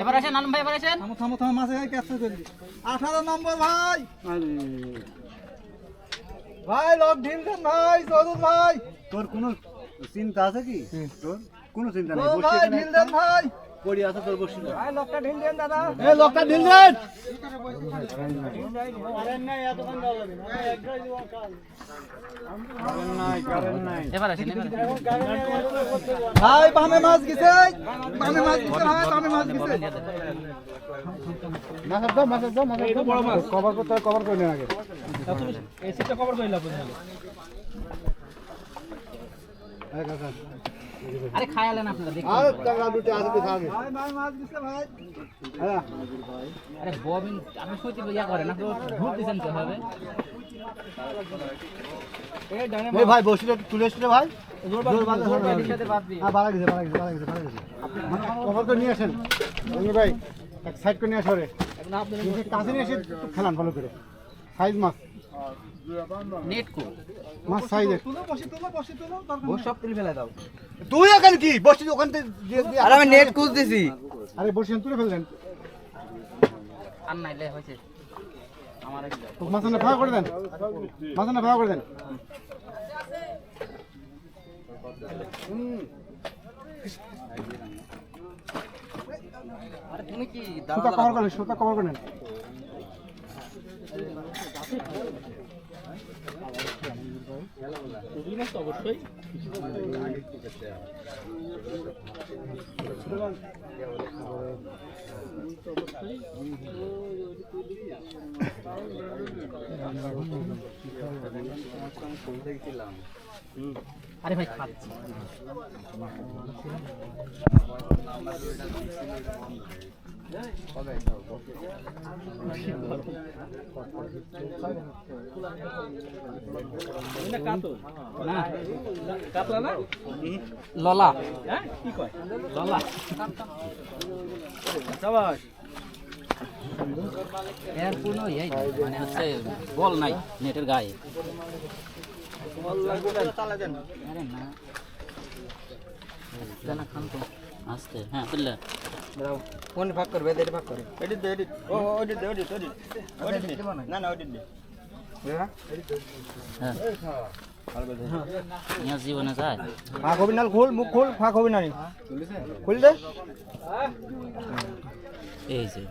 এবার আসেন আলম ভাই এবার আসেন। থামো থামো থামো মাসে আঠারো নম্বর ভাই। ভাই লোক ঢিল দেন ভাই সদুল ভাই। তোর কোনো চিন্তা আছে কি? তোর কোনো চিন্তা নেই? ভাই এখানে ঢিল দেন ভাই। পড়ে আছে তোর বসে না ভাই লকটা ঢিল দেন দাদা। এই লোকটা ঢিল দেন। ভাই বামে মাছ গেছে। বামে মাছ গেছে ভাই বামে মাছ গেছে। মাছ দাও মাছ দাও মাছ দাও। বড় মাছ কভার করতে কভার করে নেন আগে। এই কাকা। আরে খায়ালেন আপনারা দেখুন। আর টাকা দুটো আছে তো খাবে। ভাই ভাই মাছ ভাই আরে ববিন আপনি সত্যি ইয়া করেন আপনি ভুল দিচ্ছেন তো হবে এই ভাই বসিটা একটু তুলে এসছিলে ভাই। জোর না। সাথে বাদ দিয়ে। হ্যাঁ ভাড়া গেছে ভাড়া গেছে ভাড়া গেছে ভাড়া গেছে। কভার করে নিয়ে আসেন। ভাই এক সাইড করে নিয়ে আসো রে। নিজে কাছে নিয়ে এসে খেলান ভালো করে। সাইজ মাছ। মাছ সাইজের তুলো বসে তুলো বসে তুলো দরকার নেই। সব তুলে ফেলে দাও। তুই এখানে কি? বসছি ওখান থেকে আর আমি নেট খুঁজতেছি। আরে বসে তুলে ফেললেন। আর নাইলে হয়েছে। আমার মাছানা ভাড়া করে দেন। মাছানা ভাড়া করে দেন। আরে তুমি কি সুতা কভার করেন সুতা কভার করে নেন আরে ভাই খাচ্ছি। ললা। এর কোনো ইয়ে মানে হচ্ছে বল নাই নেটের গায়ে। আস্তে হ্যাঁ বুঝলে কোন ভাগ করবে এদের ভাগ করে এডিট দে এডিট ও এডিট দে এডিট এডিট এডিট না না এডিট দে। হ্যাঁ? জীবনে যায়। ফাঁক হবি না খোল মুখ খোল ফাঁক হবি না। খুল দে। এই যে।